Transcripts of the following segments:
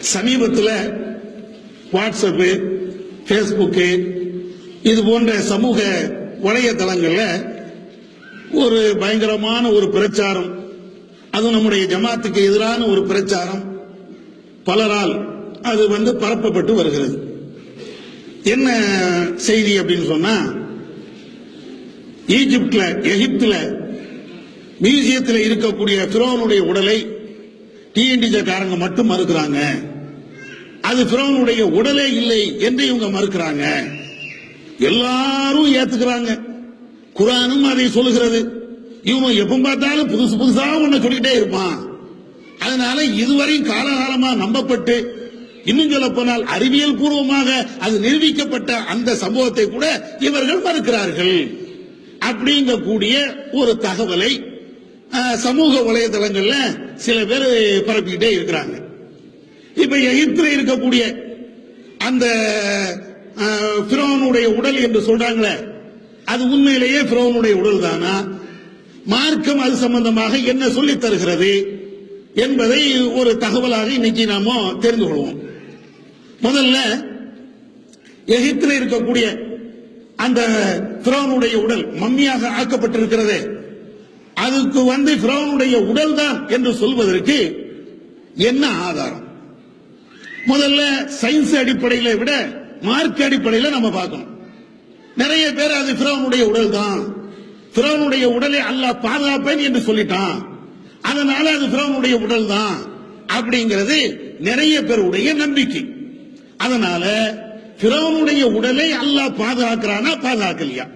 சமீபத்தில் WhatsApp Facebook இது போன்ற சமூக வலையதளங்கள்ல ஒரு பயங்கரமான ஒரு பிரச்சாரம். அது நம்முடைய ஜமாத்துக்கு எதிரான ஒரு பிரச்சாரம். பலரால் அது வந்து பரப்பப்பட்டு வருகிறது. என்ன செய்தி அப்படின்னு சொன்னா ஈஜிப்ட்ல எகிப்துல மியூசியத்தில் இருக்கக்கூடிய பிரோனுடைய உடலை டிஎன்டிஜே காரங்க மட்டும் மறுக்கிறாங்க. அது பிரோனுடைய உடலே இல்லை என்று இவங்க மறுக்கிறாங்க. எல்லாரும் ஏத்துக்கிறாங்க. குரானும் அதை சொல்லுகிறது. இவன் எப்ப பார்த்தாலும் புதுசு புதுசா ஒண்ணு சொல்லிட்டே இருப்பான். அதனால இதுவரையும் காலகாலமா நம்பப்பட்டு இன்னும் சொல்ல போனால் அறிவியல் பூர்வமாக அது நிரூபிக்கப்பட்ட அந்த சம்பவத்தை கூட இவர்கள் மறுக்கிறார்கள். அப்படிங்கக்கூடிய ஒரு தகவலை சமூக வலைதளங்கள்ல சில பேர் பரப்பிக்கிட்டே இருக்கிறாங்க. இப்ப எகிப்தில் இருக்கக்கூடிய அந்த அஹ், பிரோனுடைய உடல் என்று சொல்றாங்களே அது உண்மையிலேயே பிரோனுடைய உடல் தானா? மார்க்கம் அது சம்பந்தமாக என்ன சொல்லித் தருகிறது என்பதை ஒரு தகவலாக இன்னைக்கு நாம தெரிந்து கொள்வோம். முதல்ல எகிப்தில் இருக்கக்கூடிய அந்த பிரோனுடைய உடல் மம்மியாக ஆக்கப்பட்டிருக்கிறது. அதுக்கு வந்து பிரவுனுடைய உடல் தான் என்று சொல்வதற்கு என்ன ஆதாரம்? முதல்ல சயின்ஸ் அடிப்படையில விட மார்க் அடிப்படையில நம்ம பார்க்கணும். நிறைய பேர் அது பிரவுனுடைய உடல் தான் பிரவுனுடைய உடலை அல்லாஹ் பாதுகாப்பேன் என்று சொல்லிட்டான். அதனால அது பிரவுனுடைய உடல் தான் அப்படிங்கிறது நிறைய பேருடைய நம்பிக்கை. அதனால பிரவுனுடைய உடலை அல்லாஹ் பாதுகாக்கிறானா பாதுகாக்கலையா?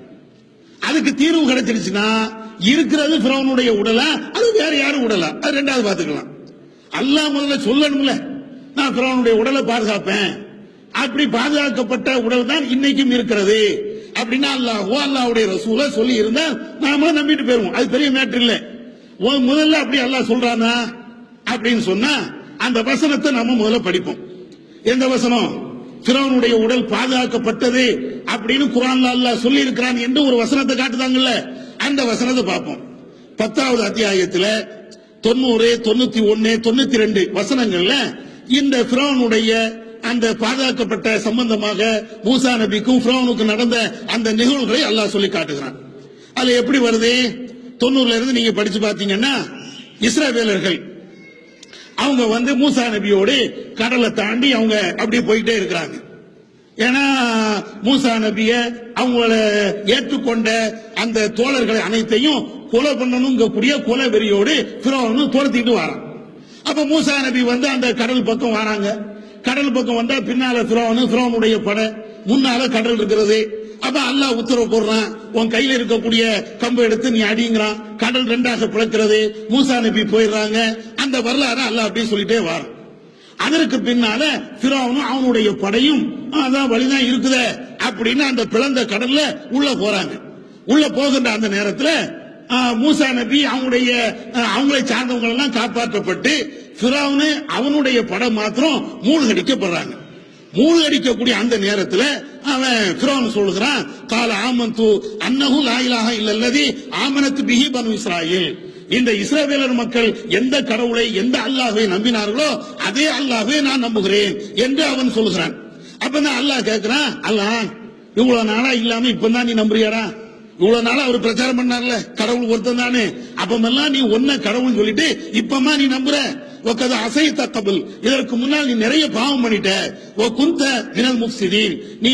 அதுக்கு தீர்வு கிடைச்சிருச்சுன்னா இருக்கிறது பிரவனுடைய உடலா அது வேற யாரும் உடலா? அது ரெண்டாவது பார்த்துக்கலாம். அல்லாஹ் முதல்ல சொல்லணும்ல. நான் பிரவனுடைய உடலை பாதுகாப்பேன். அப்படி பாதுகாக்கப்பட்ட உடல் தான் இன்னைக்கும் இருக்கிறது. அப்படின்னா அல்லாஹோ அல்லாஹ்வுடைய ரசூல சொல்லி இருந்தா நாம நம்பிட்டு போயிருவோம். அது பெரிய மேட்டர் இல்ல. ஓ, முதல்ல அப்படி அல்லாஹ் சொல்றானா? அப்படின்னு சொன்னா அந்த வசனத்தை நம்ம முதல்ல படிப்போம். எந்த வசனம்? சிறவனுடைய உடல் பாதுகாக்கப்பட்டது அப்படின்னு குரான்ல அல்லாஹ் சொல்லி இருக்கிறான் என்று ஒரு வசனத்தை காட்டுதாங்கல்ல. அந்த வசனத்தை பார்ப்போம். பத்தாவது அத்தியாயத்துல தொண்ணூறு தொண்ணூத்தி ஒன்னு தொண்ணூத்தி ரெண்டு வசனங்கள்ல இந்த பிறவனுடைய அந்த பாதுகாக்கப்பட்ட சம்பந்தமாக மூசா நபிக்கும் பிறவனுக்கும் நடந்த அந்த நிகழ்வுகளை அல்லாஹ் சொல்லி காட்டுகிறான். அதுல எப்படி வருது? தொண்ணூறுல இருந்து நீங்க படிச்சு பாத்தீங்கன்னா இஸ்ரவேலர்கள் அவங்க வந்து மூசா நபியோடு கடலை தாண்டி அவங்க அப்படியே போயிட்டே இருக்கிறாங்க. ஏன்னா மூசா நபிய அவங்கள ஏற்றுக்கொண்ட அந்த தோழர்களை அனைத்தையும் கொலை பண்ணணுங்கக்கூடிய கொலை வெறியோடு பிறவனும் துரத்திட்டு வரான். அப்ப மூசா நபி வந்து அந்த கடல் பக்கம் வராங்க. கடல் பக்கம் வந்தா பின்னால பிறவனு பிறவனுடைய படை முன்னால கடல் இருக்கிறது. அப்ப அல்லாஹ் உத்தரவு போடுறான் உன் கையில இருக்கக்கூடிய கம்பு எடுத்து நீ அடிங்கிறான். கடல் ரெண்டாக பிளக்கிறது. மூசா நபி போயிடுறாங்க. அந்த வரலாறு அல்லாஹ் அப்படின்னு சொல்லிட்டே வரான். அதற்கு பின்னால பிராவனும் அவனுடைய படையும் அதான் வழிதான் இருக்குதே அப்படின்னு அந்த பிளந்த கடல்ல உள்ள போறாங்க. உள்ள போகின்ற அந்த நேரத்துல மூசா நபி அவங்களுடைய அவங்களை சார்ந்தவங்க எல்லாம் காப்பாற்றப்பட்டு பிராவனு அவனுடைய படம் மாத்திரம் மூழ்கடிக்கப்படுறாங்க. மூழ்கடிக்கக்கூடிய அந்த நேரத்துல அவன் பிறவன் சொல்லுகிறான் கால ஆமந்து அன்னஹு லாயிலாக இல்லல்லதி ஆமனத்து பிஹி பனு இஸ்ராயில். இந்த இஸ்ரவேலர் மக்கள் எந்த கடவுளை எந்த அல்லாஹை நம்பினார்களோ அதே அல்லாஹை நான் நம்புகிறேன் என்று அவன் சொல்லுகிறான் அப்பதான் அல்லாஹ் கேட்கிறான் அல்லாஹ் இவ்வளவு நாளா இல்லாம இப்பதான் நீ நம்புறியாடா? இவ்வளவு நாளா அவர் பிரச்சாரம் பண்ணார்ல கடவுள் ஒருத்தன் தானே. அப்பமெல்லாம் நீ ஒன்ன கடவுள் சொல்லிட்டு இப்பமா நீ நம்புற? ஒக்கது அசை தக்கபில் இதற்கு முன்னால் நீ நிறைய பாவம் பண்ணிட்ட. ஓ குந்த மினல் முஃப்சிதீன். நீ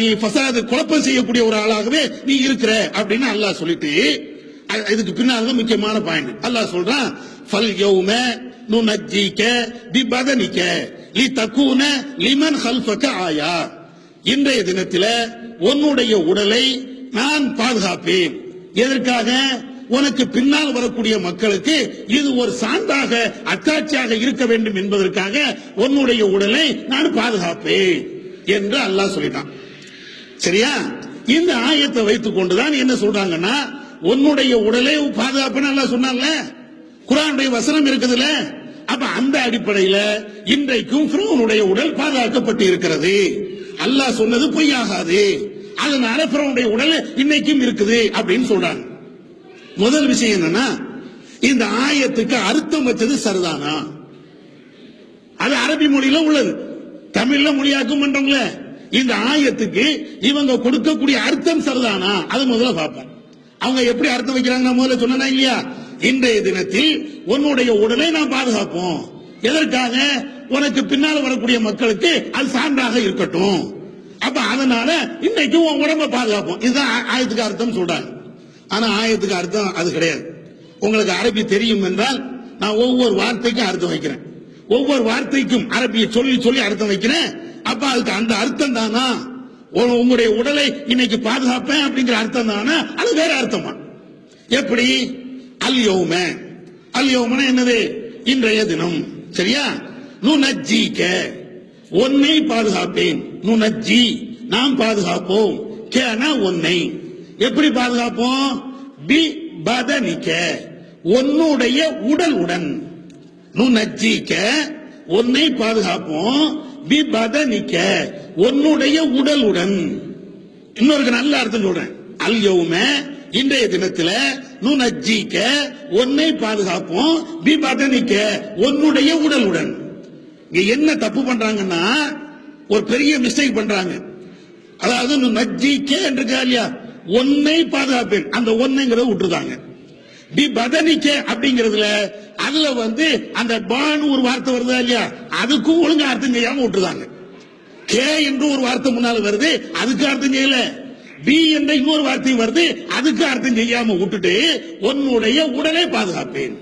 நீ ஃபசாது குழப்பம் செய்யக்கூடிய ஒரு ஆளாகவே நீ இருக்கிற. அப்படின்னு அல்லாஹ் சொல்லிட்டு இதுக்கு பின்னால் முக்கியமான பாயிண்ட் அல்லாஹ் சொல்றான் ஃபல் யௌம நுனஜ்ஜிக பிபதனிக லி தக்கூன லிமன் ஹல்ஃபக ஆயா. இன்றைய தினத்தில உன்னுடைய உடலை நான் பாதுகாப்பேன். எதற்காக? உனக்கு பின்னால் வரக்கூடிய மக்களுக்கு இது ஒரு சான்றாக அத்தாட்சியாக இருக்க வேண்டும் என்பதற்காக உன்னுடைய உடலை நான் பாதுகாப்பேன் என்று அல்லாஹ் சொல்லிட்டான். சரியா? இந்த ஆயத்தை வைத்துக் கொண்டுதான் என்ன சொல்றாங்கன்னா உன்னுடைய உடலை பாதுகாப்புன்னு அல்லாஹ் சொன்னான்ல? குரானுடைய வசனம் இருக்குதுல்ல? அப்ப அந்த அடிப்படையில இன்றைக்கும் பிறவனுடைய உடல் பாதுகாக்கப்பட்டு இருக்கிறது. அல்லாஹ் சொன்னது பொய்யாகாது. அதனால பிறவனுடைய உடல் இன்னைக்கும் இருக்குது அப்படின்னு சொல்றாங்க. முதல் விஷயம் என்னன்னா இந்த ஆயத்துக்கு அர்த்தம் வச்சது சரிதானா? அது அரபி மொழியில உள்ளது. தமிழ்ல மொழியாக்கும் பண்றவங்கள இந்த ஆயத்துக்கு இவங்க கொடுக்கக்கூடிய அர்த்தம் சரிதானா? அது முதல்ல பார்ப்பேன் அவங்க எப்படி அர்த்தம் வைக்கிறாங்க முதல்ல சொன்னா இல்லையா? இன்றைய தினத்தில் உன்னுடைய உடலை நாம் பாதுகாப்போம். எதற்காக? உனக்கு பின்னால் வரக்கூடிய மக்களுக்கு அது சான்றாக இருக்கட்டும். அப்ப அதனால இன்னைக்கு உன் உடம்ப பாதுகாப்போம். இதுதான் ஆயத்துக்கு அர்த்தம் சொல்றாங்க. ஆனா ஆயத்துக்கு அர்த்தம் அது கிடையாது. உங்களுக்கு அரபி தெரியும் என்றால் நான் ஒவ்வொரு வார்த்தைக்கும் அர்த்தம் வைக்கிறேன். ஒவ்வொரு வார்த்தைக்கும் அரபியை சொல்லி சொல்லி அர்த்தம் வைக்கிறேன். அப்ப அதுக்கு அந்த அர்த்தம் தானா? உங்களுடைய உடலை இன்னைக்கு பாதுகாப்பேன் அப்படிங்கிற அர்த்தம் தானே? அது வேற அர்த்தமா? எப்படி? அல்யோம அல்யோமன என்னது? இன்றைய தினம். சரியா? நுணஜிக்க உன்னை பாதுகாப்பேன். நுணஜி நாம் பாதுகாப்போம். கேனா உன்னை எப்படி பாதுகாப்போம்? பி பதனிக்க உன்னுடைய உடல் உடன் நுணஜிக்க உன்னை பாதுகாப்போம். பிபதனிக்க உன்னுடைய உடலுடன். இன்னொரு நல்ல அர்த்தம் சொல்றேன். அல்யவும இன்றைய தினத்துல நுனஜ்ஜிக்க உன்னை பாதுகாப்போம். பிபதனிக்க உன்னுடைய உடலுடன். இங்க என்ன தப்பு பண்றாங்கன்னா ஒரு பெரிய மிஸ்டேக் பண்றாங்க. அதாவது நஜ்ஜிக்க என்று இல்லையா? உன்னை பாதுகாப்பேன். அந்த ஒன்னைங்கிறத விட்டுருதாங்க பி பதனிக்க அப்படிங்கிறதுல அதுல வந்து அந்த பான் ஒரு வார்த்தை வருதா இல்லையா? அதுக்கும் ஒழுங்கா அர்த்தம் செய்யாம விட்டுருதாங்க. கே என்று ஒரு வார்த்தை முன்னால வருது அதுக்கு அர்த்தம் செய்யல. பி என்ற இன்னொரு வார்த்தையும் வருது அதுக்கு அர்த்தம் செய்யாம விட்டுட்டு உன்னுடைய உடலை பாதுகாப்பேன்.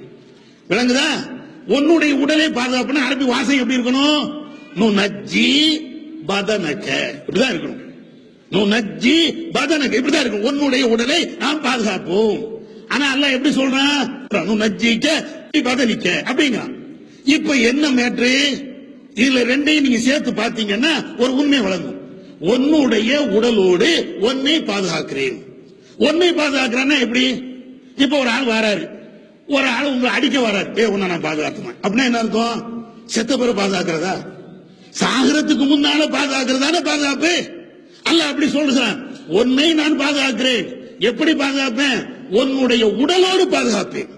விளங்குதா? உன்னுடைய உடலை பாதுகாப்புனா அரபி வாசம் எப்படி இருக்கணும்? நோ நஜ்ஜி பதனக்க இப்படிதான் இருக்கணும். நு நஜ்ஜி பதனக்க இப்படிதான் இருக்கணும். உன்னுடைய உடலை நாம் பாதுகாப்போம். ஆனா அல்ல எப்படி சொல்றான் நு பதனிக்க அப்படிங்கிறான். இப்ப என்ன மேட்ரு இதுல ரெண்டையும் நீங்க சேர்த்து பாத்தீங்கன்னா ஒரு உண்மை வழங்கும். உன்னுடைய உடலோடு ஒன்னை பாதுகாக்கிறேன். ஒன்னை பாதுகாக்கிறான்னா எப்படி? இப்ப ஒரு ஆள் வராரு. ஒரு ஆள் உங்களை அடிக்க வராரு. ஏ உன்னை நான் பாதுகாத்துவேன் அப்படின்னா என்ன இருக்கும் செத்த பிறகு பாதுகாக்கிறதா? சாகரத்துக்கு முன்னால பாதுகாக்கிறதான பாதுகாப்பு? அல்ல அப்படி சொல்றான். உன்னை நான் பாதுகாக்கிறேன். எப்படி பாதுகாப்பேன்? உன்னுடைய உடலோடு பாதுகாப்பேன்.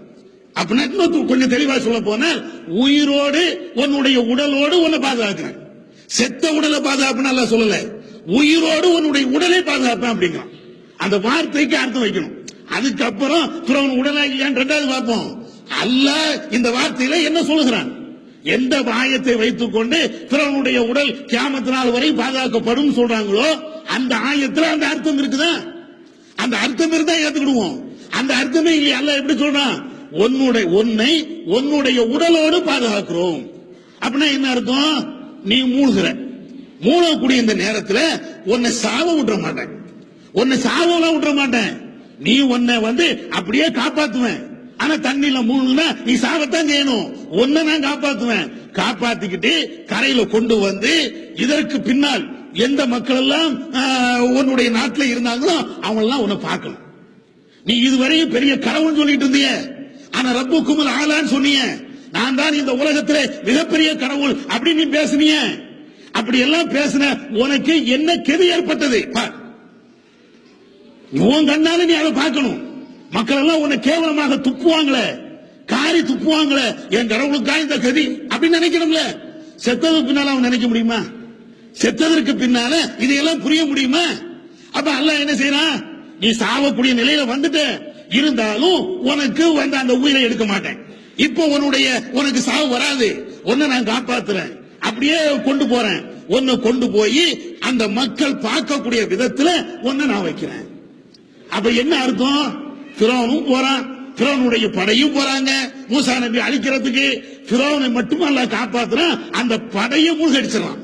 அப்படின்னா இன்னும் கொஞ்சம் தெளிவா சொல்ல போனால் உயிரோடு உன்னுடைய உடலோடு உன்னை பாதுகாக்கிறேன். செத்த உடலை பாதுகாப்புன்னு அல்ல சொல்லல. உயிரோடு உன்னுடைய உடலை பாதுகாப்பேன் அப்படிங்கிறான். அந்த வார்த்தைக்கு அர்த்தம் வைக்கணும். அதுக்கப்புறம் துறவன் உடலா இல்லையான்னு ரெண்டாவது பார்ப்போம். அல்ல இந்த வார்த்தையில என்ன சொல்லுகிறான்? எந்த ஆயத்தை வைத்துக் கொண்டு பிறவனுடைய உடல் கியாமத்து நாள் வரை பாதுகாக்கப்படும் சொல்றாங்களோ அந்த ஆயத்துல அந்த அர்த்தம் இருக்குதா? அந்த அர்த்தம் இருந்தா ஏத்துக்கிடுவோம். அந்த அர்த்தமே இல்லையா. அல்ல எப்படி சொல்றான்? உன்னுடைய உன்னை உன்னுடைய உடலோடு பாதுகாக்கிறோம். அப்படின்னா என்ன அர்த்தம்? நீ மூழ்கிற. மூழ்கக்கூடிய இந்த நேரத்துல உன்னை சாவ விட்டுற மாட்டேன். உன்னை சாவலாம் விட்டுற மாட்டேன். நீ உன்னை வந்து அப்படியே காப்பாத்துவேன். ஆனா தண்ணியில மூழ்கினா நீ சாவத்தான் செய்யணும். உன்னை நான் காப்பாத்துவேன். காப்பாத்திக்கிட்டு கரையில கொண்டு வந்து இதற்கு பின்னால் எந்த மக்கள் எல்லாம் உன்னுடைய நாட்டில் இருந்தாங்களோ அவங்க எல்லாம் உன்னை பார்க்கணும். நீ இதுவரையும் பெரிய கடவுள் சொல்லிட்டு இருந்தீங்க ஆனா ரப்பு குமல் ஆளான்னு சொன்னீங்க நான் தான் இந்த உலகத்திலே மிகப்பெரிய கடவுள் அப்படின்னு நீ பேசுனீங்க அப்படி எல்லாம் பேசின உனக்கு என்ன கெதி ஏற்பட்டது? உன் கண்ணால நீ அதை பார்க்கணும். மக்கள் எல்லாம் உன்னை கேவலமாக துப்புவாங்களே. காரி துப்புவாங்களே. என் கடவுளுக்கா இந்த கதி அப்படின்னு நினைக்கணும்ல. செத்ததுக்கு பின்னால அவன் நினைக்க முடியுமா? செத்ததற்கு பின்னால இதையெல்லாம் புரிய முடியுமா? அப்ப அல்ல என்ன செய்யறான்? நீ சாவக்கூடிய நிலையில வந்துட்ட இருந்தாலும் உனக்கு வந்து அந்த உயிரை எடுக்க மாட்டேன். இப்போ உன்னுடைய உனக்கு சாவு வராது. உன்னை நான் காப்பாத்துறேன். அப்படியே கொண்டு போறேன். உன்னை கொண்டு போய் அந்த மக்கள் பார்க்கக்கூடிய விதத்துல உன்னை நான் வைக்கிறேன். அப்ப என்ன அர்த்தம்? பிறவனும் போறான். பிறவனுடைய படையும் போறாங்க. மூசா நபி அழிக்கிறதுக்கு பிறவனை மட்டும் அல்ல காப்பாத்துறான். அந்த படையை மூழ்கடிச்சிடறான்.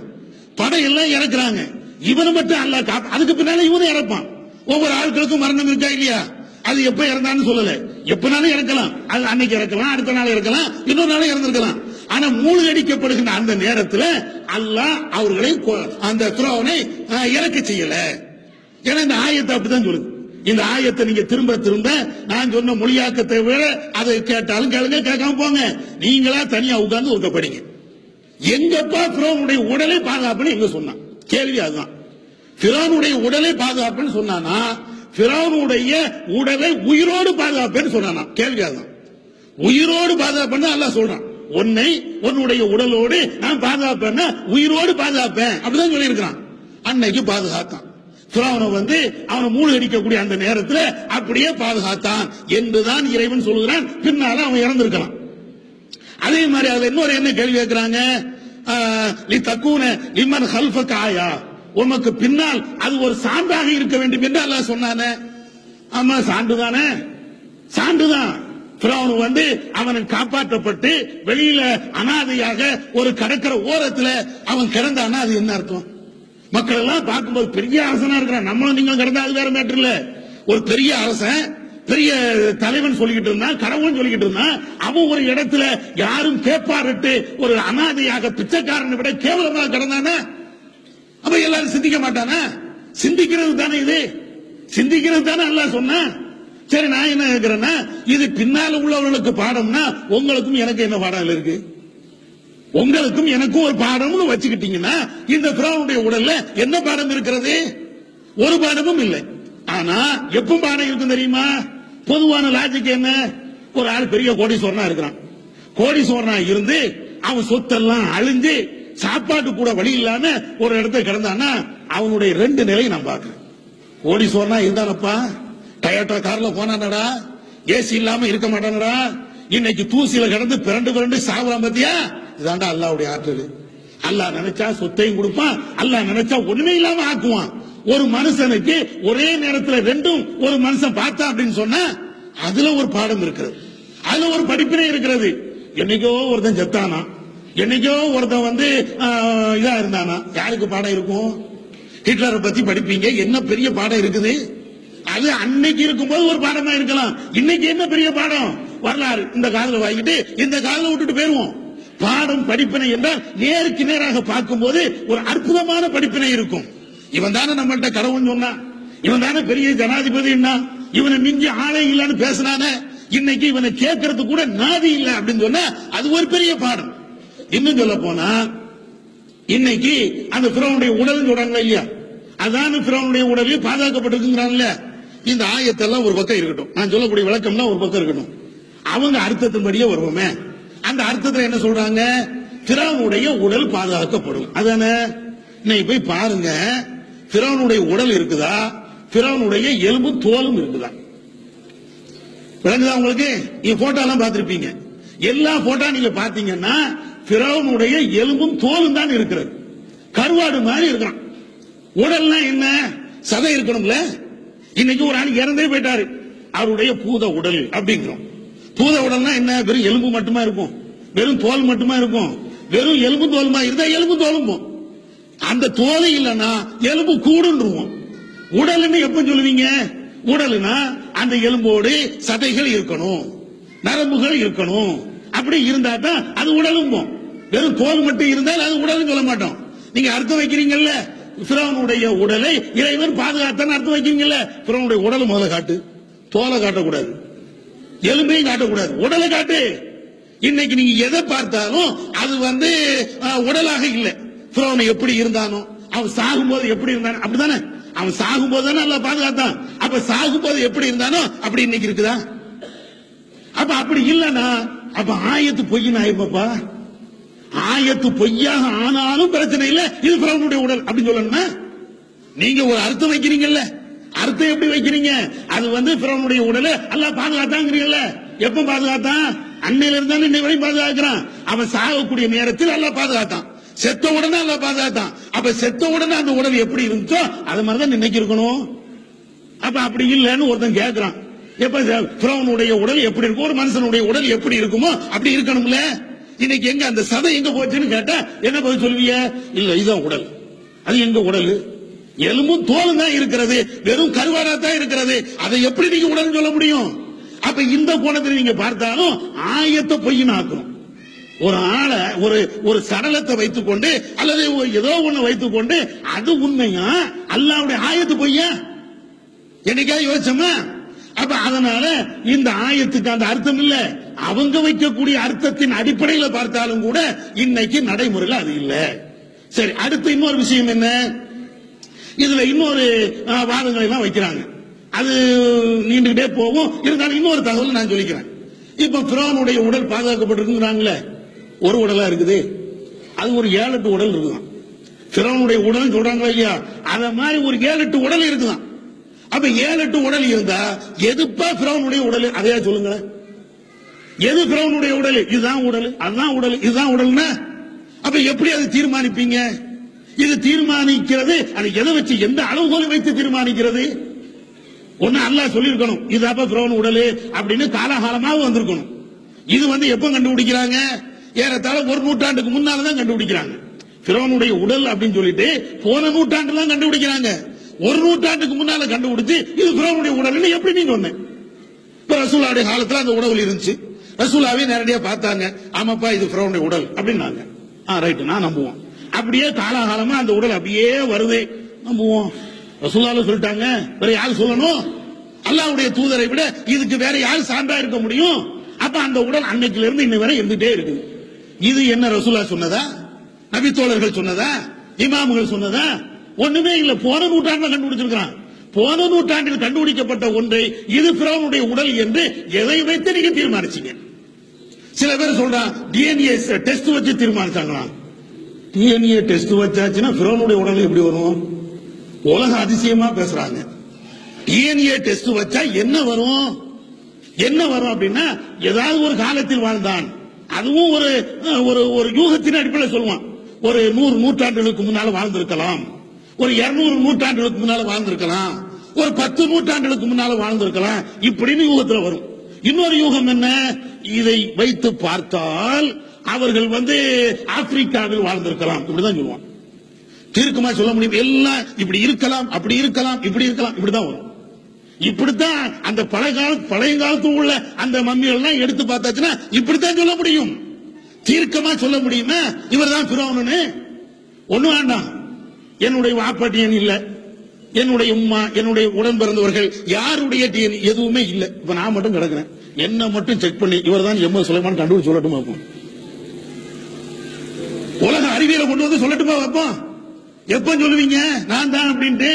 படையெல்லாம் இறக்குறாங்க. இவனை மட்டும் அல்ல காப்பா அதுக்கு பின்னால இவனும் இறப்பான். ஒவ்வொரு ஆட்களுக்கும் மரணம் இருக்கா இல்லையா? அது எப்ப இறந்தான்னு சொல்லல. எப்பனாலும் இறக்கலாம். அது அன்னைக்கு இறக்கலாம் அடுத்த நாள் இறக்கலாம் இன்னொரு நாளும் இறந்திருக்கலாம். ஆனா மூழ்கடிக்கப்படுகின்ற அந்த நேரத்துல அல்லாஹ் அவர்களை அந்த துறவனை இறக்க செய்யல. ஏன்னா இந்த ஆயத்தை அப்படிதான் சொல்லுது. இந்த ஆயத்தை நீங்க திரும்ப திரும்ப நான் சொன்ன மொழியாக்கத்தை விட அதை கேட்டாலும் கேளுங்க கேட்காம போங்க. நீங்களா தனியா உட்கார்ந்து ஒதுக்கப்படுங்க எங்கப்பா பிறவனுடைய உடலை பாதுகாப்புன்னு எங்க சொன்னான்? கேள்வி அதுதான். பிரானுடைய உடலை பாதுகாப்புன்னு சொன்னானா பிரானுடைய உடலை உயிரோடு பாதுகாப்புன்னு சொன்னானா. கேள்வி அதுதான். உயிரோடு பாதுகாப்புன்னு அல்லாஹ் சொல்றான். உன்னை உன்னுடைய உடலோடு நான் பாதுகாப்பேன்னா உயிரோடு பாதுகாப்பேன். அப்படிதான் சொல்லியிருக்கிறான். அன்னைக்கு பாதுகாத்தான். பிறவனை வந்து அவனை மூணு அடிக்கக்கூடிய அந்த நேரத்தில் அப்படியே பாதுகாத்தான் என்றுதான் இறைவன் சொல்லுகிறான். பின்னால அவன் இறந்திருக்கலாம் அதே மாதிரி அதுல இன்னொரு என்ன கேள்வி கேட்கிறாங்க? நீ லி தக்கூன லிமன் ஹல்ஃபக ஆயா? உமக்கு பின்னால் அது ஒரு சான்றாக இருக்க வேண்டும் என்று அல்லாஹ் சொன்னானே. ஆமா சான்று தானே சான்றுதான். பிறவன் வந்து அவன் காப்பாற்றப்பட்டு வெளியில அனாதையாக ஒரு கடற்கரை ஓரத்துல அவன் கிடந்தானா அது என்ன அர்த்தம்? மக்கள் எல்லாம் பார்க்கும்போது பெரிய அரசனா இருக்கிறான். நம்மளும் நீங்களும் கிடந்தா அது வேற மேட்டர் இல்ல. ஒரு பெரிய அரசன் பெரிய தலைவன் சொல்லிக்கிட்டு இருந்தான் கடவுள் சொல்லிக்கிட்டு இருந்தான். அவன் ஒரு இடத்துல யாரும் கேட்பாருட்டு ஒரு அனாதையாக பிச்சைக்காரனை விட கேவலமாக கிடந்தானே? அப்ப எல்லாரும் சிந்திக்க மாட்டானா? சிந்திக்கிறது தானே இது? சிந்திக்கிறது தானே எல்லாம் சொன்னா? சரி நான் என்ன கேட்கிறேன்னா இது பின்னால உள்ளவர்களுக்கு பாடம்னா உங்களுக்கும் எனக்கு என்ன பாடம் இருக்கு? உங்களுக்கும் எனக்கும் ஒரு பாடம்னு வச்சுக்கிட்டீங்கன்னா இந்த பிராவுடைய உடல்ல என்ன பாடம் இருக்கிறது? ஒரு பாடமும் இல்லை. ஆனா எப்ப பாடம் இருக்கும் தெரியுமா? பொதுவான லாஜிக் என்ன? ஒரு ஆள் பெரிய கோடீஸ்வரனா இருக்கிறான். கோடீஸ்வரனா இருந்து அவன் சொத்தெல்லாம் அழிஞ்சு சாப்பாட்டு கூட வழி இல்லாம ஒரு இடத்துல கிடந்தான்னா அவனுடைய ரெண்டு நிலையை நான் பாக்குறேன் ஓடி சோர்னா இருந்தானப்பா? டயோட்டா கார்ல போனானடா? ஏசி இல்லாம இருக்க மாட்டானடா? இன்னைக்கு தூசியில கிடந்து பிறண்டு பிறண்டு சாவலாம் பத்தியா? இதாண்டா அல்லாவுடைய ஆற்றல். அல்லாஹ் நினைச்சா சொத்தையும் கொடுப்பான். அல்லாஹ் நினைச்சா ஒண்ணுமே இல்லாம ஆக்குவான். ஒரு மனுஷனுக்கு ஒரே நேரத்துல ரெண்டும் ஒரு மனுஷன் பார்த்தா அப்படின்னு சொன்னா அதுல ஒரு பாடம் இருக்கிறது. அதுல ஒரு படிப்பினை இருக்கிறது. என்னைக்கோ ஒருத்தன் செத்தானா? என்னைக்கோ ஒருத்தன் வந்து இதா இருந்தானா? யாருக்கு பாடம் இருக்கும்? ஹிட்லரை பத்தி படிப்பீங்க. என்ன பெரிய பாடம் இருக்குது? அது அன்னைக்கு இருக்கும்போது ஒரு பாடமா இருக்கலாம். இன்னைக்கு என்ன பெரிய பாடம்? வரலாறு. இந்த காதல வாங்கிட்டு இந்த காதல விட்டுட்டு போயிருவோம். பாடம் படிப்பினை என்றால் நேருக்கு நேராக பார்க்கும்போது ஒரு அற்புதமான படிப்பினை இருக்கும். இவன் தானே நம்மள்கிட்ட கடவுள் சொன்னான். இவன் தானே பெரிய ஜனாதிபதினா இவனை மிஞ்சி ஆளே இல்லைன்னு பேசினானே. இன்னைக்கு இவனை கேட்கறது கூட நாதி இல்லை அப்படின்னு சொன்னா அது ஒரு பெரிய பாடம். இன்னும் சொல்ல போனா இன்னைக்கு அந்த பிறவனுடைய உடல் சொல்றாங்களா இல்லையா? அதான் பிறவனுடைய உடலே பாதுகாக்கப்பட்டிருக்குங்கிறான்ல. இந்த ஆயத்தெல்லாம் ஒரு பக்கம் இருக்கட்டும். நான் சொல்லக்கூடிய விளக்கம்லாம் ஒரு பக்கம் இருக்கட்டும். அவங்க அர்த்தத்தின்படியே வருவோமே. அந்த அர்த்தத்துல என்ன சொல்றாங்க? பிறவனுடைய உடல் பாதுகாக்கப்படும். அதானே? இன்னைக்கு போய் பாருங்க. பிறவனுடைய உடல் இருக்குதா? பிறவனுடைய எலும்பு தோலும் இருக்குதா? விளங்குதா உங்களுக்கு? நீங்க போட்டோ எல்லாம் பார்த்திருப்பீங்க. எல்லா போட்டோ நீங்க பாத்தீங்கன்னா பிறவனுடைய எலும்பும் தோலும் தான் இருக்கிறது. கருவாடு மாதிரி இருக்கிறான். உடல்னா என்ன? சதை இருக்கணும்ல? இன்னைக்கு ஒரு ஆள் இறந்தே போயிட்டாரு. அவருடைய பூத உடல் அப்படிங்கிறோம். பூத உடல்னா என்ன? வெறும் எலும்பு மட்டுமா இருக்கும். வெறும் தோல் மட்டுமா இருக்கும். வெறும் எலும்பு தோலுமா இருந்தா எலும்பு தோலும் அந்த தோல் இல்லைன்னா எலும்பு கூடுன்றுவோம். உடல்னு எப்ப சொல்லுவீங்க? உடல்னா அந்த எலும்போடு சதைகள் இருக்கணும். நரம்புகள் இருக்கணும். அப்படி இருந்தா தான் அது உடலும்போம் வெறும் தோல் மட்டும் இருந்தால் அது உடல்னு சொல்ல மாட்டோம். நீங்க அர்த்தம் வைக்கிறீங்கல்ல பிறவனுடைய உடலை இறைவன் பாதுகாத்தான் அர்த்தம் வைக்கிறீங்கல்ல பிறவனுடைய உடலை முதல்ல காட்டு. தோலை காட்டக்கூடாது. எலும்பையும் காட்டக்கூடாது. உடலை காட்டு. இன்னைக்கு நீங்க எதை பார்த்தாலும் அது வந்து உடலாக இல்லை. பிறவன் எப்படி இருந்தானோ அவன் சாகும்போது எப்படி இருந்தானோ அப்படிதானே அவன் சாகும்போது தானே நல்லா பாதுகாத்தான். அப்ப சாகும்போது எப்படி இருந்தானோ அப்படி இன்னைக்கு இருக்குதா? அப்ப அப்படி இல்லைன்னா அப்ப ஆயத்து பொய்ன்னு ஆயிப்பாப்பா ஆயத்து பொய்யாக ஆனாலும் பிரச்சனை இல்ல. இது பிறவனுடைய உடல். அப்படின்னு சொல்லணுமா நீங்க ஒரு அர்த்தம் வைக்கிறீங்கல்ல. அர்த்தம் எப்படி வைக்கிறீங்க? அது வந்து பிறவனுடைய உடலை அல்ல பாதுகாத்தாங்கிறீங்கல்ல. எப்ப பாதுகாத்தான்? அன்னையில இருந்தாலும் இன்னை வரையும் பாதுகாக்கிறான். அவன் சாகக்கூடிய நேரத்தில் அல்ல பாதுகாத்தான். செத்த உடனே அல்ல பாதுகாத்தான். அப்ப செத்த உடனே அந்த உடல் எப்படி இருந்துச்சோ அது மாதிரிதான் இன்னைக்கு இருக்கணும். அப்ப அப்படி இல்லைன்னு ஒருத்தன் கேட்கிறான் எப்ப பிரவனுடைய உடல் எப்படி இருக்கும் ஒரு மனுஷனுடைய உடல் எப்படி இருக்குமோ அப்படி இருக்கணும்ல. இன்னைக்கு எங்க அந்த சதை எங்க போச்சுன்னு கேட்டா என்ன பதில் சொல்லுவீங்க? இல்ல இதுதான் உடல். அது எங்க உடல்? எலும்பும் தோலும் தான் இருக்கிறது வெறும் கருவாடா தான் இருக்கிறது. அதை எப்படி நீங்க உடல் சொல்ல முடியும்? அப்ப இந்த கோணத்தில் நீங்க பார்த்தாலும் ஆயத்தை பொய்ன்னு ஆக்கணும். ஒரு ஆளை ஒரு ஒரு சடலத்தை வைத்துக்கொண்டு அல்லது ஏதோ ஒண்ணு வைத்துக்கொண்டு அது உண்மையா? அல்லாவுடைய ஆயத்து பொய்யா? என்னைக்கா யோசிச்சோமா? அப்ப அதனால இந்த ஆயத்துக்கு அந்த அர்த்தம் இல்லை. அவங்க வைக்கக்கூடிய அர்த்தத்தின் அடிப்படையில் பார்த்தாலும் கூட இன்னைக்கு நடைமுறையில் அது இல்லை. சரி அடுத்து இன்னொரு விஷயம் என்ன? இதுல இன்னொரு வாதங்களை எல்லாம் வைக்கிறாங்க. அது நீண்டுகிட்டே போகும். இருந்தாலும் இன்னொரு தகவல் நான் சொல்லிக்கிறேன். இப்ப பிரானுடைய உடல் பாதுகாக்கப்பட்டிருக்குங்கிறாங்களே. ஒரு உடலா இருக்குது. அது ஒரு ஏழு எட்டு உடல் இருக்குதான். பிறவனுடைய உடல் சொல்றாங்களா இல்லையா? அத மாதிரி ஒரு ஏழு எட்டு உடல் இருக்குதான். அப்ப ஏழு எட்டு உடல் இருந்தா எதுப்பா பிறவனுடைய உடல்? அதையா சொல்லுங்களேன். எது பிரவுனுடைய உடல்? இதுதான் உடல். அதுதான் உடல். இதுதான் உடல்னா? அப்ப எப்படி அது தீர்மானிப்பீங்க? இது தீர்மானிக்கிறது அது எதை வச்சு எந்த அளவுகோலை வைத்து தீர்மானிக்கிறது? ஒன்னு அல்லாஹ் சொல்லியிருக்கணும். இது அப்ப பிரவுன் உடல் அப்படின்னு காலகாலமாக வந்திருக்கணும். இது வந்து எப்ப கண்டுபிடிக்கிறாங்க? ஏறத்தாழ ஒரு நூற்றாண்டுக்கு முன்னால தான் கண்டுபிடிக்கிறாங்க. பிரவனுடைய உடல் அப்படின்னு சொல்லிட்டு போன நூற்றாண்டுல தான் கண்டுபிடிக்கிறாங்க. ஒரு நூற்றாண்டுக்கு முன்னால கண்டுபிடிச்சு இது பிரவனுடைய உடல்னு எப்படி நீங்க ஒண்ணு இப்ப ரசூலாவுடைய காலத்துல அந்த உடல் இருந்துச்சு. ரசூலாவே நேரடியா பார்த்தாங்க. ஆமாப்பா இது ஃபிரௌனுடைய உடல் அப்படின்னாங்க. ஆ ரைட்டு நான் நம்புவோம். அப்படியே காலாகாலமா அந்த உடல் அப்படியே வருது. நம்புவோம். ரசூலால சொல்லிட்டாங்க வேற யாரு சொல்லணும்? அல்லாவுடைய தூதரை விட இதுக்கு வேற யாரு சான்றா இருக்க முடியும்? அப்ப அந்த உடல் அன்னைக்குல இருந்து இன்னை வரை இருந்துட்டே இருக்குது. இது என்ன ரசூலா சொன்னதா? நபித்தோழர்கள் சொன்னதா? இமாமுகள் சொன்னதா? ஒண்ணுமே இல்ல. போன நூற்றாண்டுல கண்டுபிடிச்சிருக்கான் போன நூற்றாண்டில் கண்டுபிடிக்கப்பட்ட ஒன்றை இது பிறவனுடைய உடல் என்று எதை வைத்து நீங்க தீர்மானிச்சீங்க? சில பேர் சொல்றான் டிஎன்ஏ டெஸ்ட் வச்சு தீர்மானிச்சாங்களாம். டிஎன்ஏ டெஸ்ட் வச்சாச்சுன்னா பிரோனுடைய உடல் எப்படி வரும்? உலக அதிசயமா பேசுறாங்க. டிஎன்ஏ டெஸ்ட் வச்சா என்ன வரும்? என்ன வரும் அப்படின்னா ஏதாவது ஒரு காலத்தில் வாழ்ந்தான். அதுவும் ஒரு ஒரு ஒரு யூகத்தின் அடிப்படையில் சொல்லுவான். ஒரு நூறு நூற்றாண்டுகளுக்கு முன்னால வாழ்ந்திருக்கலாம். ஒரு இருநூறு நூற்றாண்டுகளுக்கு முன்னால வாழ்ந்திருக்கலாம். ஒரு பத்து நூற்றாண்டுகளுக்கு முன்னால வாழ்ந்திருக்கலாம். இப்படின்னு யூகத்துல வரும். இன்னொரு யூகம் என்ன? இதை வைத்து பார்த்தால் அவர்கள் வந்து ஆப்பிரிக்காவில் வாழ்ந்திருக்கலாம். இப்படிதான் சொல்லுவான். தீர்க்கமா சொல்ல முடியும். எல்லாம் இப்படி இருக்கலாம் அப்படி இருக்கலாம் இப்படி இருக்கலாம் இப்படிதான் வரும். இப்படித்தான் அந்த பழைய கால பழைய காலத்து உள்ள அந்த மம்மிகள்லாம் எடுத்து பார்த்தாச்சுன்னா இப்படித்தான் சொல்ல முடியும். தீர்க்கமா சொல்ல முடியுமா? இவர் தான் பிறவனு ஒண்ணு வேண்டாம். என்னுடைய வாப்பாட்டியன் இல்ல. என்னுடைய உம்மா என்னுடைய உடன் பிறந்தவர்கள் யாருடைய டிஎன் எதுவுமே இல்ல. இப்ப நான் மட்டும் கிடக்குறேன். என்ன மட்டும் செக் பண்ணி இவர் தான் எம்ம சுலைமான் கண்டுபிடிச்சு சொல்லட்டுமா வைப்போம் உலக அறிவியலை கொண்டு வந்து சொல்லட்டுமா வைப்போம் எப்ப சொல்லுவீங்க? நான் தான் அப்படின்ட்டு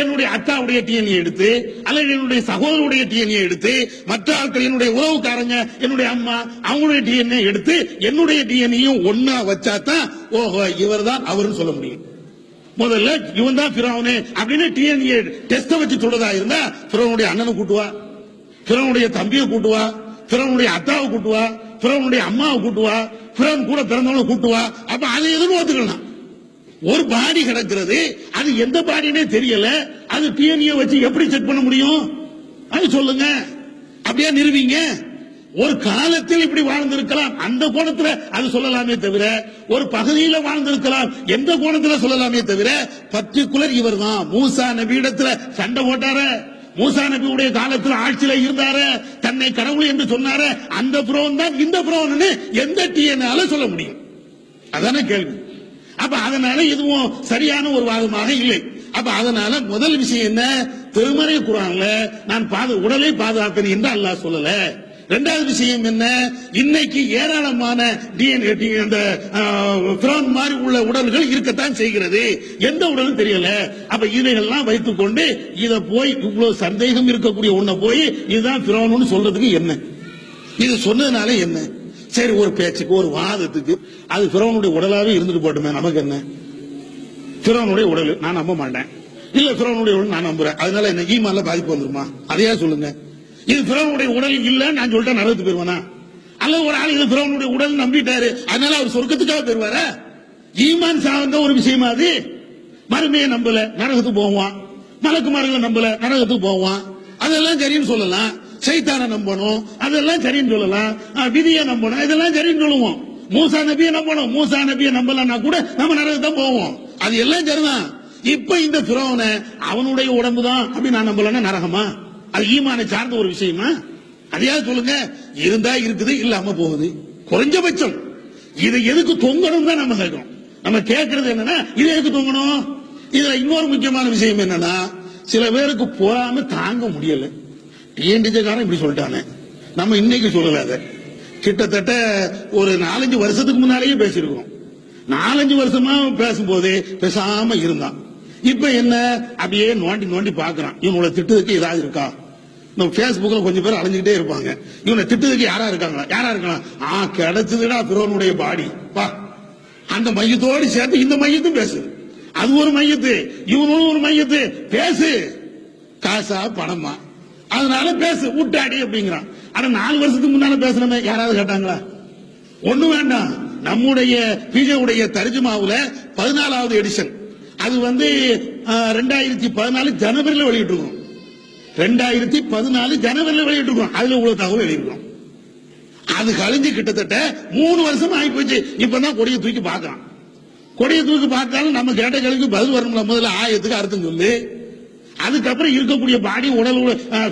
என்னுடைய அக்காவுடைய டிஎன்ஏ எடுத்து அல்லது என்னுடைய சகோதரனுடைய டிஎன்ஏ எடுத்து மற்ற ஆட்கள் என்னுடைய உறவுக்காரங்க என்னுடைய அம்மா அவங்களுடைய டிஎன்ஏ எடுத்து என்னுடைய டிஎன்ஏயும் ஒன்னா வச்சா தான் ஓஹோ இவர் தான் அவருன்னு சொல்ல முடியும். முதல்ல இவன் தான் பிறவனு அப்படின்னு டிஎன்ஏ டெஸ்ட வச்சு சொல்றதா இருந்தா பிறவனுடைய அண்ணனை கூட்டுவா. பிறனுடைய தம்பியை கூட்டுவா பிறனுடைய அத்தாவை கூட்டுவா பிறனுடைய அம்மாவை கூட்டுவா பிறன் கூட பிறந்தவனை கூட்டுவா அப்ப அதை எதுவும் ஒத்துக்கலாம். ஒரு பாடி கிடக்கிறது அது எந்த பாடினே தெரியல. அது டிஎன்ஏ வச்சு எப்படி செக் பண்ண முடியும்? அது சொல்லுங்க. அப்படியே நிறுவீங்க. ஒரு காலத்தில் இப்படி வாழ்ந்திருக்கலாம். அந்த கோணத்துல அது சொல்லலாமே தவிர ஒரு பகுதியில வாழ்ந்திருக்கலாம். எந்த கோணத்துல சொல்லலாமே தவிர பர்டிகுலர் இவர் தான் மூசா நபியிடத்துல சண்டை போட்டார. மூசா நபியுடைய காலத்தில் ஆட்சியில இருந்தாரு தன்னை கடவுள் என்று சொன்னாரு அந்த புரோன் தான் இந்த புரோன் எந்த டிஎன்ஆல சொல்ல முடியும்? அதானே கேள்வி. அப்ப அதனால இதுவும் சரியான ஒரு வாதமாக இல்லை. அப்ப அதனால முதல் விஷயம் என்ன? திருமறை குரான்ல நான் பாது உடலை பாதுகாப்பேன் என்று அல்லாஹ் சொல்லல. ரெண்டாவது விஷயம் என்ன? இன்னைக்கு ஏராளமான டிஎன்ஏ அந்த பிரான் மாதிரி உள்ள உடல்கள் இருக்கத்தான் செய்கிறது. எந்த உடலும் தெரியல. அப்ப இதையெல்லாம் வைத்துக் கொண்டு இதை போய் இவ்வளவு சந்தேகம் இருக்கக்கூடிய ஒண்ண போய் இதுதான் பிரான்னு சொல்றதுக்கு என்ன? இது சொன்னதுனால என்ன? சரி ஒரு பேச்சுக்கு ஒரு வாதத்துக்கு அது பிறவனுடைய உடலாவே இருந்துட்டு போட்டுமே நமக்கு என்ன? பிறவனுடைய உடல் நான் நம்ப மாட்டேன். இல்ல பிறவனுடைய உடல் நான் நம்புறேன். அதனால என்ன ஈமான்ல பாதிப்பு வந்துருமா? அதையா சொல்லுங்க. இது பிறவனுடைய உடல் இல்லைன்னு நான் சொல்லிட்டேன் நரகத்து போயிருவானா அல்ல ஒரு ஆள் இது பிறவனுடைய உடல் நம்பிட்டாரு அதனால அவர் சொர்க்கத்துக்காக போயிருவாரா? ஈமான் சார்ந்த ஒரு விஷயமா அது. மறுமையை நம்பல நரகத்துக்கு போவான். மலக்குமார்களை நம்பல நரகத்துக்கு போவான். அதெல்லாம் சரின்னு சொல்லலாம். சைத்தான நம்பணும் அதெல்லாம் சரின்னு சொல்லலாம். விதியை நம்பணும் இதெல்லாம் சரின்னு சொல்லுவோம். மூசா நபியை நம்பணும் மூசா நபியை நம்பலன்னா கூட நம்ம நரகத்தான் போவோம். அது எல்லாம் சரிதான். இப்ப இந்த பிறவனை அவனுடைய உடம்பு தான் அப்படின்னு நான் நம்பலன்னா நரகமா? அது ஈமானை சார்ந்த ஒரு விஷயமா? அதையாவது சொல்லுங்க. இருந்தா இருக்குது இல்லாம போகுது. குறைஞ்சபட்சம். இதை எதுக்கு தொங்கணும் தான் நம்ம கேட்கிறோம். நம்ம கேட்கறது என்னன்னா இது எதுக்கு தொங்கணும்? இதுல இன்னொரு முக்கியமான விஷயம் என்னன்னா சில பேருக்கு போறாம தாங்க முடியல. டிஎன்டிஜக்காரன் இப்படி சொல்லிட்டானே. நம்ம இன்னைக்கு சொல்லல அதை. கிட்டத்தட்ட ஒரு நாலஞ்சு வருஷத்துக்கு முன்னாலேயே பேசியிருக்கோம் நாலஞ்சு வருஷமா பேசும்போது பேசாம இருந்தான். இப்ப என்ன? அப்படியே நோண்டி நோண்டி பாக்குறான் இவனோட திட்டத்துக்கு ஏதாவது இருக்கா? இந்த பேஸ்புக்ல கொஞ்சம் பேர் அலைஞ்சுக்கிட்டே இருப்பாங்க. இவனை திட்டுறதுக்கு யாரா இருக்காங்களா? யாரா இருக்கலாம்? ஆ கிடைச்சதுடா பிரோனுடைய பாடி. பா அந்த மையத்தோடு சேர்த்து இந்த மையத்தும் பேசு. அது ஒரு மையத்து இவனும் ஒரு மையத்து. பேசு. காசா பணமா? அதனால பேசு. ஊட்டாடி அப்படிங்கிறான். ஆனா நாலு வருஷத்துக்கு முன்னால பேசுனமே யாராவது கேட்டாங்களா? ஒண்ணு வேண்டாம். நம்முடைய பிஜேவுடைய தர்ஜுமாவுல பதினாலாவது எடிஷன் அது வந்து ரெண்டாயிரத்தி பதினாலு ஜனவரியில் வெளியிட்டிருக்கோம். ரெண்டாயிரத்தி பதினாலு ஜனவரியில் வெளியிட்டிருக்கோம். அதுல இவ்வளவு தகவல் எழுதியிருக்கோம் அது கழிஞ்சு கிட்டத்தட்ட மூணு வருஷம் ஆகி போச்சு இப்பதான் கொடியை தூக்கி பார்க்கலாம் கொடியை தூக்கி பார்த்தாலும் நம்ம கேட்ட கேள்விக்கு பதில் வரணும்ல. முதல்ல ஆயத்துக்கு அர்த்தம் சொல்லு. அதுக்கப்புறம் இருக்கக்கூடிய பாடி உடல்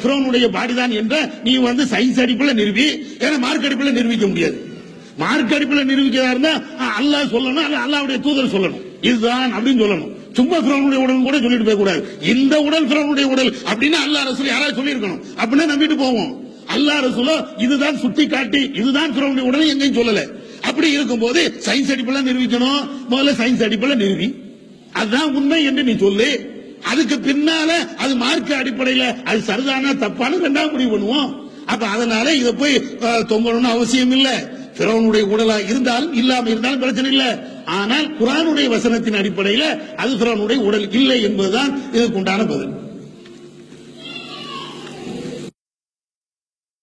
ஃபிரோனுடைய பாடி தான் என்ற நீ வந்து சயின்ஸ் அடிப்பில் நிரூபி. ஏன்னா மார்க் அடிப்பில் நிரூபிக்க முடியாது. மார்க் அடிப்பில் நிரூபிக்கிறதா இருந்தா அல்லாஹ் சொல்லணும். அல்லாவுடைய தூதர் சொல்லணும். இதுதான் அப்படின்னு சொல்லணும். சும்மா ஃபிரோனுடைய உடல் கூட சொல்லிட்டு போக கூடாது இந்த உடல் ஃபிரோனுடைய உடல் அப்படின்னு அல்லாஹ் அரசு யாராவது சொல்லியிருக்கணும். அப்படின்னா நம்பிட்டு போவோம். அல்லா ரசூலோ இதுதான் சுட்டி காட்டி இதுதான் ஃபிரோனுடைய உடல் எங்கேயும் சொல்லல. அப்படி இருக்கும்போது சயின்ஸ் அடிப்பில் நிரூபிக்கணும். முதல்ல சயின்ஸ் அடிப்பில் நிறுவி அதுதான் உண்மை என்று நீ சொல்லு. அதுக்கு பின்னால அது மார்க்க அடிப்படையில அது சரிதானா தப்பான ரெண்டாவது முடிவு பண்ணுவோம். அப்ப அதனால இதை போய் தொங்கணும்னு அவசியம் இல்ல. பிறவனுடைய உடலா இருந்தாலும் இல்லாம இருந்தாலும் பிரச்சனை இல்லை. ஆனால் குரானுடைய வசனத்தின் அடிப்படையில அது பிறவனுடைய உடல் இல்லை என்பதுதான் இதுக்கு உண்டான பதில்.